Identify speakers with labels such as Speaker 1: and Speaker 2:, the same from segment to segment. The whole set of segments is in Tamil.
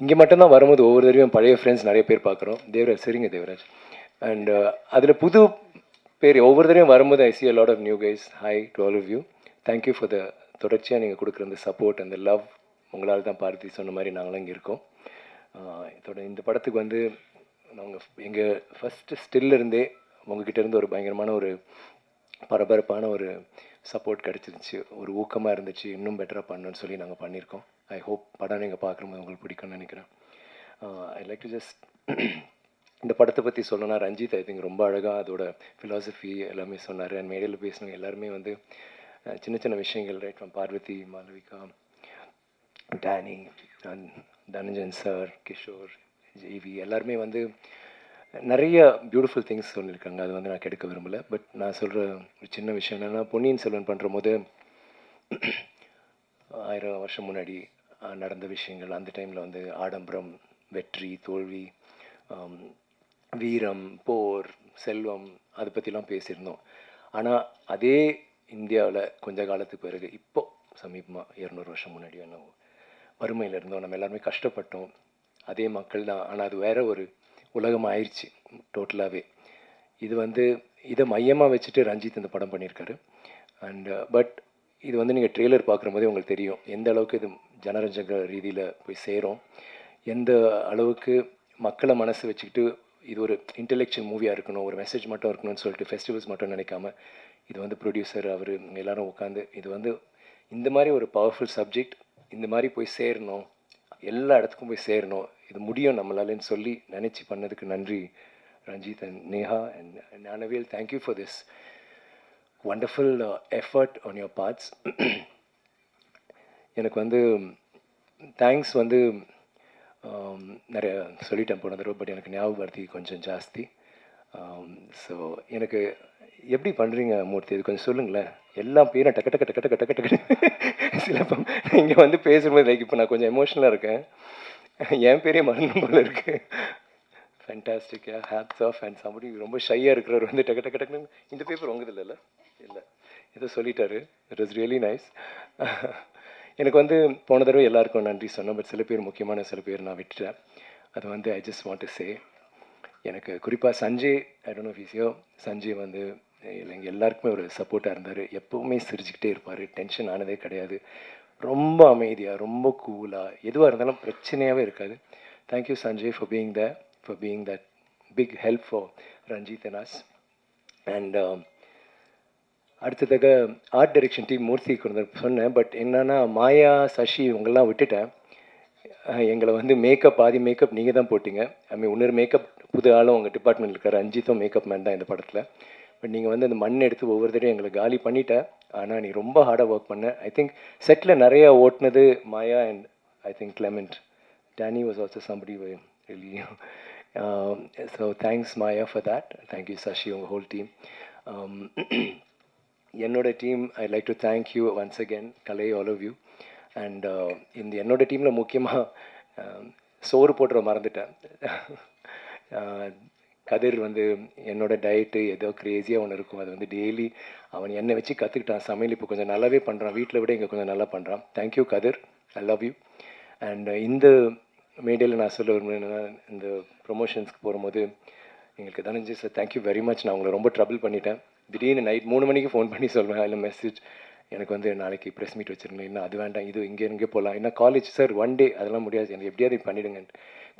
Speaker 1: இங்கே மட்டும்தான் வரும்போது ஒவ்வொரு தடவையும் பழைய ஃப்ரெண்ட்ஸ் நிறைய பேர் பார்க்குறோம். தேவராஜ் சரிங்க தேவராஜ். அண்ட் uh, அதில் புது பேர் ஒவ்வொரு தடவையும் வரும்போது I see a lot of new guys hi to all of you thank you for the தொடர்ச்சியாக நீங்கள் கொடுக்குற அந்த சப்போர்ட் அந்த லவ் உங்களால் தான் பார்த்தி சொன்ன மாதிரி நாங்களும் இங்கே இருக்கோம். Uh, இதோட இந்த படத்துக்கு வந்து நாங்கள் எங்கள் ஃபஸ்ட்டு ஸ்டில்லிருந்தே உங்ககிட்டேருந்து ஒரு பயங்கரமான ஒரு பரபரப்பான ஒரு சப்போர்ட் கிடச்சிருந்துச்சி. ஒரு ஊக்கமாக இருந்துச்சு. இன்னும் பெட்டராக பண்ணணும்னு சொல்லி நாங்கள் பண்ணியிருக்கோம். ஐ ஹோப் படம் நீங்கள் பார்க்கும்போது உங்களுக்கு பிடிக்கும்னு நினைக்கிறேன். ஐ லைக் டு ஜஸ்ட் இந்த படத்தை பற்றி சொல்லணும்னா ரஞ்சித் ஐ திங்க் ரொம்ப அழகாக அதோட ஃபிலாசபி எல்லாமே சொன்னார். அண்ட் மேடையில் பேசினவங்க எல்லாருமே வந்து uh, சின்ன சின்ன விஷயங்கள் right from Parvathy Malavika Danny and Dhananjan sir Kishore ஜெய்வி எல்லாருமே வந்து நிறைய பியூட்டிஃபுல் திங்ஸ் சொல்லியிருக்காங்க. அது வந்து நான் கெடுக்க விரும்பலை. பட் நான் சொல்கிற ஒரு சின்ன விஷயம் என்னென்னா பொன்னியின் செல்வன் பண்ணுற போது ஆயிரம் வருஷம் முன்னாடி நடந்த விஷயங்கள். அந்த டைமில் வந்து ஆடம்பரம் வெற்றி தோல்வி வீரம் போர் செல்வம் அதை பற்றிலாம் பேசியிருந்தோம். ஆனால் அதே இந்தியாவில் கொஞ்ச காலத்துக்கு பிறகு இப்போ சமீபமாக இரநூறு வருஷம் முன்னாடி என்ன வறுமையில் இருந்தோம். நம்ம எல்லாருமே கஷ்டப்பட்டோம். அதே மக்கள் தான். ஆனால் அது வேற ஒரு உலகம் ஆயிடுச்சு டோட்டலாகவே இது வந்து இதை மையமாக வச்சுட்டு ரஞ்சித் இந்த படம் பண்ணியிருக்காரு. அண்ட் பட் இது வந்து நீங்கள் ட்ரெய்லர் பார்க்குற போதே உங்களுக்கு தெரியும் எந்த அளவுக்கு இது ஜனரஞ்சக ரீதியில் போய் சேரும். எந்த அளவுக்கு மக்களை மனசு வச்சுக்கிட்டு இது ஒரு இன்டெலெக்சுவல் மூவியாக இருக்கணும் ஒரு மெசேஜ் மட்டும் இருக்கணும்னு சொல்லிட்டு ஃபெஸ்டிவல்ஸ் மட்டும் நினைக்காம இது வந்து ப்ரொடியூசர் அவர் எல்லாரும் உட்காந்து இது வந்து இந்த மாதிரி ஒரு பவர்ஃபுல் சப்ஜெக்ட் இந்த மாதிரி போய் சேரணும் எல்லா இடத்துக்கும் போய் சேரணும் இது முடியும் நம்மளாலன்னு சொல்லி நினச்சி பண்ணதுக்கு நன்றி Ranjith and Neha and Gnanavel thank you for this wonderful effort on your parts எனக்கு வந்து தேங்க்ஸ் வந்து um, நிறைய சொல்லிட்டேன் போன தடவை பட் எனக்கு ஞாபகப்படுத்தி கொஞ்சம் ஜாஸ்தி. Um, ஸோ எனக்கு எப்படி பண்ணுறீங்க மூர்த்தி? இது கொஞ்சம் சொல்லுங்களேன். எல்லா பேரும் டக்கு டக்கு டக்கு டக்கு டக்கு டக்கு சிலப்பம். இங்கே வந்து பேசும்போது லைக் இப்போ நான் கொஞ்சம் எமோஷ்னலாக இருக்கேன். என் பேரே மறந்து போல இருக்கு. ஃபேண்டாஸ்டிக்காக ஹேப்ஸ் ஆஃப் அண்ட் சம்படி ரொம்ப ஷையாக இருக்கிறவர் வந்து டக்கு டக்கு டக்குன்னு. இந்த பேப்பர் உங்குது இல்லைல்ல இல்லை. ஏதோ சொல்லிட்டாரு. இட் இஸ் ரியலி நைஸ் எனக்கு வந்து போன தடவை எல்லாருக்கும் நன்றி சொன்னேன் பட் சில பேர் முக்கியமான சில பேர் நான் விட்டுட்டேன். அது வந்து I just want to say எனக்கு குறிப்பாக Sanjay I don't know physio Sanjay வந்து எங்கள் எல்லாருக்குமே ஒரு சப்போர்ட்டாக இருந்தார். எப்போவுமே சிரிச்சுக்கிட்டே இருப்பார். டென்ஷன் ஆனதே கிடையாது. ரொம்ப அமைதியாக ரொம்ப கூலாக எதுவாக இருந்தாலும் பிரச்சனையாகவே இருக்காது. Thank you Sanjay for being the for being that big help for Ranjith and and அடுத்ததாக ஆர்ட் டைரக்ஷன் டீம் மூர்த்தி கொண்டு சொன்னேன். பட் என்னென்னா மாயா சசி இவங்கெல்லாம் விட்டுட்டேன். எங்களை வந்து மேக்கப் பாதி மேக்கப் நீங்கள் தான் போட்டிங்க. ஐ மீன் இன்னொரு மேக்கப் புது ஆளும் உங்கள் டிபார்ட்மெண்ட் இருக்கார். அஞ்சித்தும் மேக்கப் மேன் தான் இந்த படத்தில். பட் நீங்கள் வந்து அந்த மண் எடுத்து ஒவ்வொரு தடவையும் எங்களை காலி பண்ணிட்டேன். ஆனால் நீ ரொம்ப ஹார்டாக ஒர்க் பண்ண. ஐ திங்க் செட்டில் நிறையா ஓட்டினது Maya and I think Clement Danny was also somebody really so thanks Maya for that thank you Sasi உங்கள் ஹோல் டீம் என்னோட team I like to thank you once again Kalai all of you and இந்த என்னோட டீமில் முக்கியமாக um, சோறு போட்டுற மறந்துட்டேன். கதிர் வந்து என்னோட டயட்டு ஏதோ க்ரேஸியாக ஒன்று இருக்கும். அது வந்து டெய்லி அவன் என்னை வச்சு கற்றுக்கிட்டான் சமையல் இப்போ கொஞ்சம் நல்லாவே பண்ணுறான் வீட்டில் விட இங்கே கொஞ்சம் நல்லா பண்ணுறான் thank you Kathir. I love you and இந்த மேடையில் நான் சொல்ல விரும்புகிறேன்னா இந்த ப்ரொமோஷன்ஸ்க்கு போகும்போது எங்களுக்கு Dhananju sir thank you very much நான் உங்களை ரொம்ப ட்ரபிள் பண்ணிட்டேன். திடீர்னு நைட் மூணு மணிக்கு ஃபோன் பண்ணி சொல்வேன் இல்லை மெசேஜ் எனக்கு வந்து நாளைக்கு ப்ரெஸ் மீட் வச்சுருங்க இன்னும் அது வேண்டாம் இது இங்கே இங்கே போகலாம் என்ன காலேஜ் சார் ஒன் டே அதெல்லாம் முடியாது. எனக்கு எப்படியாவது இது பண்ணிடுங்க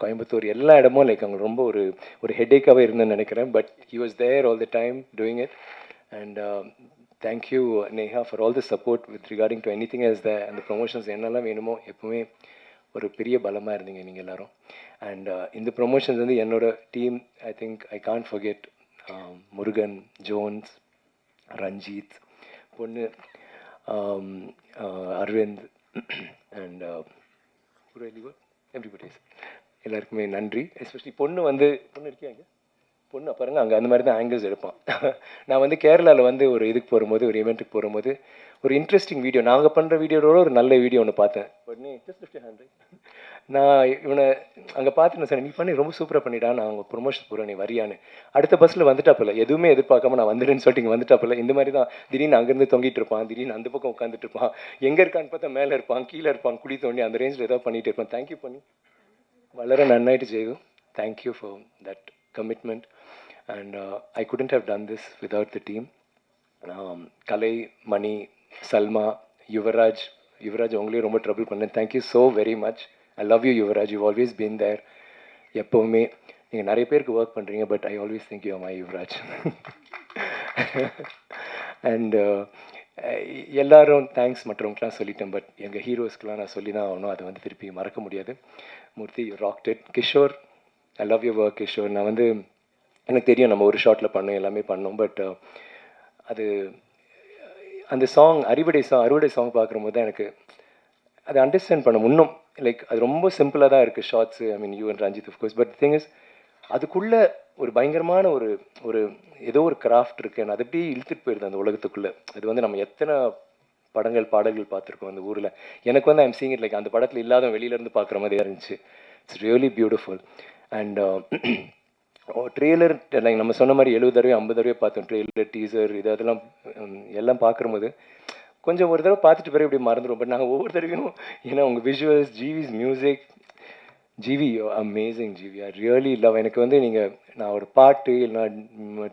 Speaker 1: கோயம்புத்தூர் எல்லா இடமும் லைக் அவங்க ரொம்ப ஒரு ஒரு ஹெட்டேக்காகவே இருந்தேன்னு நினைக்கிறேன். But he was there all the time doing it and thank you Neha for all the support with regarding to anything as the அந்த ப்ரொமோஷன்ஸ் என்னெல்லாம் வேணுமோ எப்பவுமே ஒரு பெரிய பலமாக இருந்தீங்க நீங்கள் எல்லாரும். அண்ட் uh, இந்த ப்ரொமோஷன்ஸ் வந்து என்னோட team I think I can't forget Murugan Jones Ranjith பொண்ணு அரவிந்த் அண்ட் எவ்ரிபடிஸ் எல்லாருக்குமே நன்றி. எஸ்பெஷலி பொண்ணு வந்து பொண்ணு இருக்கியாங்க பொண்ணு பாருங்க அங்கே அந்த மாதிரி தான் ஆங்கிள்ஸ் எடுப்பான். நான் வந்து கேரளாவில் வந்து ஒரு இதுக்கு போகும்போது ஒரு இவெண்ட்டுக்கு போகும்போது ஒரு இன்ட்ரெஸ்டிங் வீடியோ நாங்கள் பண்ணுற வீடியோவோட ஒரு நல்ல வீடியோ ஒன்று பார்த்தேன். உடனே? நான் இவனை அங்கே பார்த்துட்டு சார் நீ பண்ணி ரொம்ப சூப்பராக பண்ணிடா நான் அவங்க ப்ரொமோஷன் போகிறேன் நீ வரியான்னு. அடுத்த பஸ்ஸில் வந்துட்டாப்பில்ல எதுவுமே எதிர்பார்க்காம நான் வந்துடுன்னு சொல்லிட்டு இங்கே வந்துட்டாப்பில்ல இந்த மாதிரி தான் திடீர்னு அங்கேருந்து தொங்கிட்டு இருப்பான் திடீர்னு அந்த பக்கம் உட்காந்துட்டு இருப்பான். எங்கே இருக்கான்னு பார்த்தா மேலே இருப்பான் கீழே இருப்பான் குழி தோண்டி அந்த ரேஞ்சில் ஏதாவது பண்ணிட்டு இருப்பான். தேங்க்யூ பண்ணி வளர நன்னாயிட்டு Jayu thank you for that commitment and I couldn't have done this without the team Kalai Mani Salma Yuvaraj Yuvaraj உங்களையும் ரொம்ப ட்ரபிள் பண்ணேன். Thank you so very much I love you Yuvaraj you always been there எப்போவுமே நீங்கள் நிறைய பேருக்கு ஒர்க் பண்ணுறீங்க but I always think you my Yuvaraj and எல்லாரும் தேங்க்ஸ் மற்றவங்களாம் சொல்லிட்டேன் பட் எங்கள் ஹீரோஸ்க்கெலாம் நான் சொல்லி தான் ஆகணும். அதை வந்து திருப்பி மறக்க முடியாது. Murthy rocked it Kishore I love you work Kishore நான் வந்து எனக்கு தெரியும் நம்ம ஒரு ஷாட்டில் பண்ணோம் எல்லாமே பண்ணோம். பட் uh, அது அந்த சாங் அறுவடை சாங் அறுவடை சாங் பார்க்கும்போது தான் எனக்கு அதை அண்டர்ஸ்டாண்ட் பண்ண இன்னும் லைக் அது ரொம்ப சிம்பிளாக தான் இருக்குது shorts I mean you and Ranjith course but thing is அதுக்குள்ளே ஒரு பயங்கரமான ஒரு ஒரு ஏதோ ஒரு கிராஃப்ட் இருக்குது அது அப்படியே இழுத்துட்டு போயிருது அந்த உலகத்துக்குள்ளே. அது வந்து நம்ம எத்தனை படங்கள் பாடல்கள் பார்த்துருக்கோம் அந்த ஊரில். எனக்கு வந்து ஐம் சீங் இட் லைக் அந்த படத்தில் இல்லாத வெளியிலேருந்து பார்க்குற மாதிரி இருந்துச்சு. It's really beautiful and trailer like நம்ம சொன்ன மாதிரி எழுபது தடவை ஐம்பது தடவை பார்த்தோம். ட்ரெய்லர் டீசர் இது அதெல்லாம் எல்லாம் பார்க்கும்போது கொஞ்சம் ஒரு தடவை பார்த்துட்டு பிறகு இப்படி மறந்துடும் பட் நாங்கள் ஒவ்வொரு தடவையும் ஏன்னா உங்கள் visuals GV's music GV amazing GV I really love எனக்கு வந்து நீங்கள் நான் ஒரு பாட்டு இல்லைனா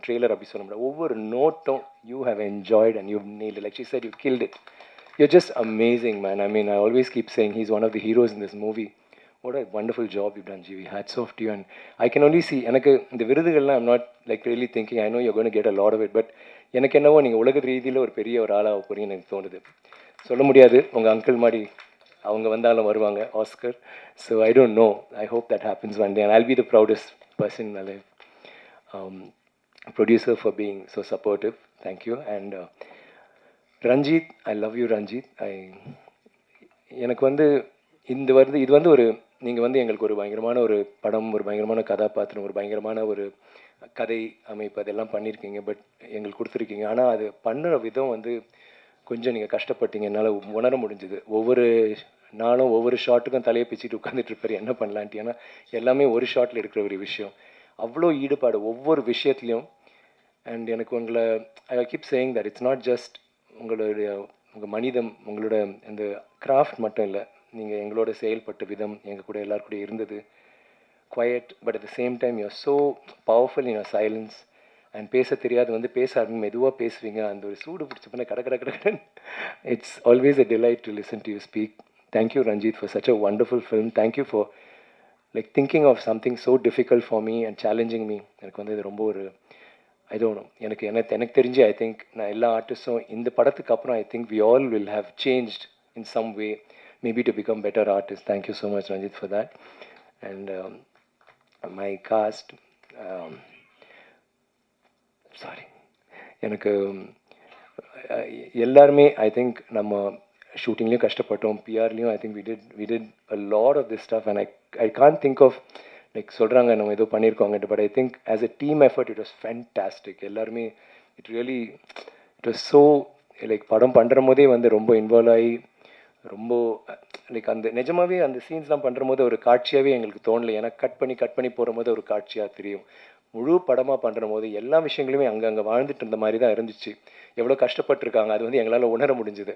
Speaker 1: ட்ரெய்லர் அப்படி சொல்ல முடியாது. ஒவ்வொரு நோட்டும் you have enjoyed and you nailed like she sir you killed you just amazing man I mean I always keep saying he's one of of heroes in this movie movie what a wonderful job you've done GV hats off to you. And I can only see எனக்கு இந்த விருதுகள்லாம் I'm not like really thinking I know you're going to get a lot of it but எனக்கு என்னவோ நீங்கள் உலக ரீதியில் ஒரு பெரிய ஒரு ஆளாக போறீங்கன்னு எனக்கு தோணுது. சொல்ல முடியாது உங்கள் அங்கிள் மாதிரி அவங்க வந்தாலும் வருவாங்க Oscar so I don't know I hope that happens one day and I'll be the proudest person in life producer for being so supportive thank you and Ranjith I love you Ranjith I எனக்கு வந்து இந்த வருது இது வந்து ஒரு நீங்கள் வந்து எங்களுக்கு ஒரு பயங்கரமான ஒரு படம் ஒரு பயங்கரமான கதாபாத்திரம் ஒரு பயங்கரமான ஒரு கதை அமைப்பு அதெல்லாம் பண்ணியிருக்கீங்க பட் எங்களுக்கு கொடுத்துருக்கீங்க. ஆனால் அது பண்ணுற விதம் வந்து கொஞ்சம் நீங்கள் கஷ்டப்பட்டீங்க. என்னால் உணர முடிஞ்சுது. ஒவ்வொரு நானும் ஒவ்வொரு ஷாட்டுக்கும் தலையை பிச்சுட்டு உட்காந்துட்டு இருப்பார். என்ன பண்ணலான்ட்டு ஏன்னா எல்லாமே ஒரு ஷாட்டில் எடுக்கிற ஒரு விஷயம். அவ்வளோ ஈடுபாடு ஒவ்வொரு விஷயத்துலையும். அண்ட் எனக்கு உங்களை I keep saying that it's not just உங்களுடைய உங்கள் மனிதம் உங்களோட அந்த கிராஃப்ட் மட்டும் இல்லை. நீங்கள் எங்களோட செயல்பட்ட விதம் எங்கள் கூட எல்லார் கூட இருந்தது. Quiet but at the same time you're so powerful in your silence and பேச தெரியாது வந்து பேச ஆரம்பி மெதுவாக பேசுவீங்க. அந்த ஒரு சூடு பிடிச்ச பண்ண கட கட கடன் it's always a delight to listen to you speak thank you Ranjith for such a wonderful film thank you for like thinking of something so difficult for me and challenging me எனக்கு வந்து இது ரொம்ப ஒரு ஐ டோன்ட் எனக்கு எனக்கு எனக்கு தெரிஞ்சு ஐ திங்க் நான் எல்லா ஆர்டிஸ்டும் இந்த படத்துக்கு அப்புறம் I think we all will have change in some way maybe to become better artists. Thank you so much, Ranjit, much that. And um, and my cast sorry எனக்கு um, எல்லாருமே ஐ திங்க் நம்ம ஷூட்டிங்லேயும் கஷ்டப்பட்டோம். பிஆர்லேயும் I think we did we did a lot of this stuff and I I can think of like சொல்கிறாங்க நம்ம ஏதோ பண்ணியிருக்கோங்கட்டு but I think as a team effort it was fantastic எல்லாருமே it really it was so like படம் பண்ணுற போதே வந்து ரொம்ப இன்வால்வ் ஆகி ரொம்ப லைக் அந்த நிஜமாகவே அந்த சீன்ஸ்லாம் பண்ணுற போது ஒரு காட்சியாகவே எங்களுக்கு தோணலை. ஏன்னா கட் பண்ணி கட் பண்ணி போகிற போது ஒரு காட்சியாக தெரியும். முழு படமாக பண்ணுற போது எல்லா விஷயங்களுமே அங்கங்கே வாழ்ந்துட்டு இருந்த மாதிரி தான் இருந்துச்சு. எவ்வளோ கஷ்டப்பட்டிருக்காங்க. அது வந்து எங்களால் உணர முடிஞ்சுது.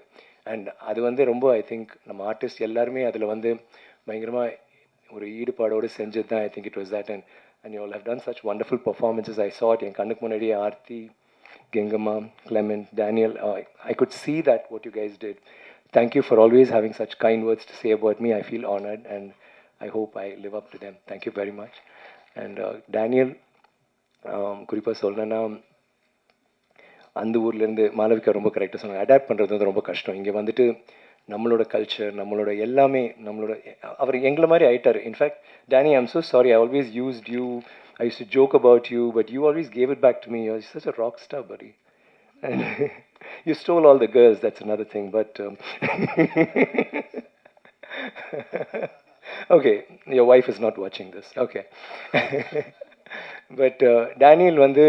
Speaker 1: அண்ட் அது வந்து ரொம்ப ஐ திங்க் நம்ம ஆர்டிஸ்ட் எல்லாருமே அதில் வந்து பயங்கரமாக ஒரு ஈடுபாடோடு செஞ்சது தான். I think it was that and and you have done such wonderful performances I sat என் கண்ணுக்கு முன்னாடியே Aarthi Gengamma Clement Daniel I could see that what you guys did thank you for always having such kind words to say about me. I feel honored and i hope i live up to them. Thank you very much. And uh, daniel um, குறிப்பாக சொல்லணுன்னா அந்த ஊர்லேருந்து மாளவிகா ரொம்ப கரெக்டாக சொன்னாங்க. அடாப்ட் பண்ணுறது வந்து ரொம்ப கஷ்டம். இங்கே வந்துட்டு நம்மளோட கல்ச்சர் நம்மளோட எல்லாமே நம்மளோட அவர் எங்களை மாதிரி ஆயிட்டார். In fact Danny I'm so sorry I always used you I use to joke about you but you always gave it back to me you such a rock star பரி and you stole all the girls, that's another thing, but um, okay, your wife is not watching this. Okay. but uh, Daniel வந்து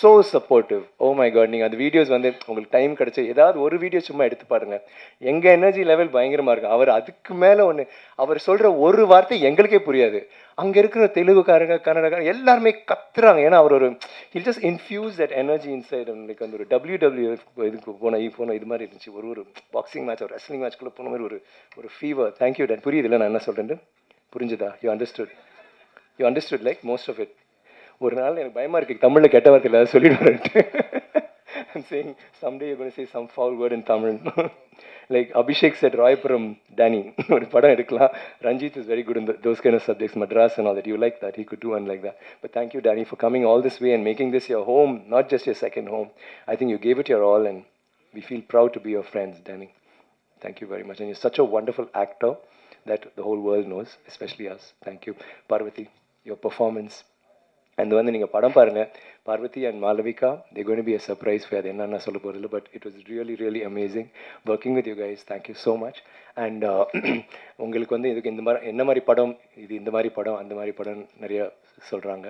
Speaker 1: so supportive oh my god நீங்கள் அந்த வீடியோஸ் வந்து உங்களுக்கு டைம் கிடச்சி ஏதாவது ஒரு வீடியோ சும்மா எடுத்து பாருங்கள் எங்கள் எனர்ஜி லெவல் பயங்கரமாக இருக்கும். அவர் அதுக்கு மேலே ஒன்று அவர் சொல்கிற ஒரு வார்த்தை எங்களுக்கே புரியாது. அங்கே இருக்கிற தெலுங்குக்காரங்க கன்னடக்காரங்க எல்லாருமே கத்துறாங்க. ஏன்னா அவர் ஒரு he'll just infuse that energy inside like அந்த ஒரு டபிள்யூ டபிள்யூ இதுக்கு போன போன இது மாதிரி இருந்துச்சு. ஒரு ஒரு பாக்ஸிங் மேட்ச் ஒரு ரெஸ்லிங் மேட்ச்குள்ளே போன மாதிரி ஒரு ஒரு ஃபீவர் தேங்க்யூ டேட் புரியுதுல்ல நான் என்ன சொல்கிறேன் புரிஞ்சுதா? You understood you understood like most of it ஒரு நாள் எனக்கு பயமா இருக்கு தமிழ்ல கெட்ட வார்த்தை இல்லை சொல்லிடுவாருன்ட்டு I'm saying someday you're going to say some foul word in Tamil. like Abhishek said, Roypuram Danny, ஒரு படம் எடுக்கலாம் Ranjit is very good in the, those kind of subjects, Madras and all that. You like that, he could do one like that. But thank you, Danny, for coming all this way and making this your home, not just your second home. I think you gave it your all and we feel proud to be your friends, Danny. Thank you very much. And you're such a wonderful actor that the whole world knows, especially us. Thank you. Parvati, your performance. and வந்து நீங்கள் படம் பாருங்கள் Parvathy and Malavika they gonna be a surprise அது என்னென்ன சொல்ல போகிறதில்ல but it was really really amazing working with you guys thank you so much and உங்களுக்கு வந்து இதுக்கு இந்த மாதிரி என்ன மாதிரி படம் இது இந்த மாதிரி படம் அந்த மாதிரி படம் நிறைய சொல்கிறாங்க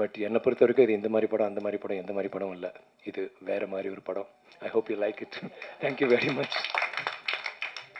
Speaker 1: பட் என்னை பொறுத்த வரைக்கும் இது இந்த மாதிரி படம் அந்த மாதிரி படம் எந்த மாதிரி படம் இல்லை. இது வேறு மாதிரி ஒரு படம். I hope you like it thank you very much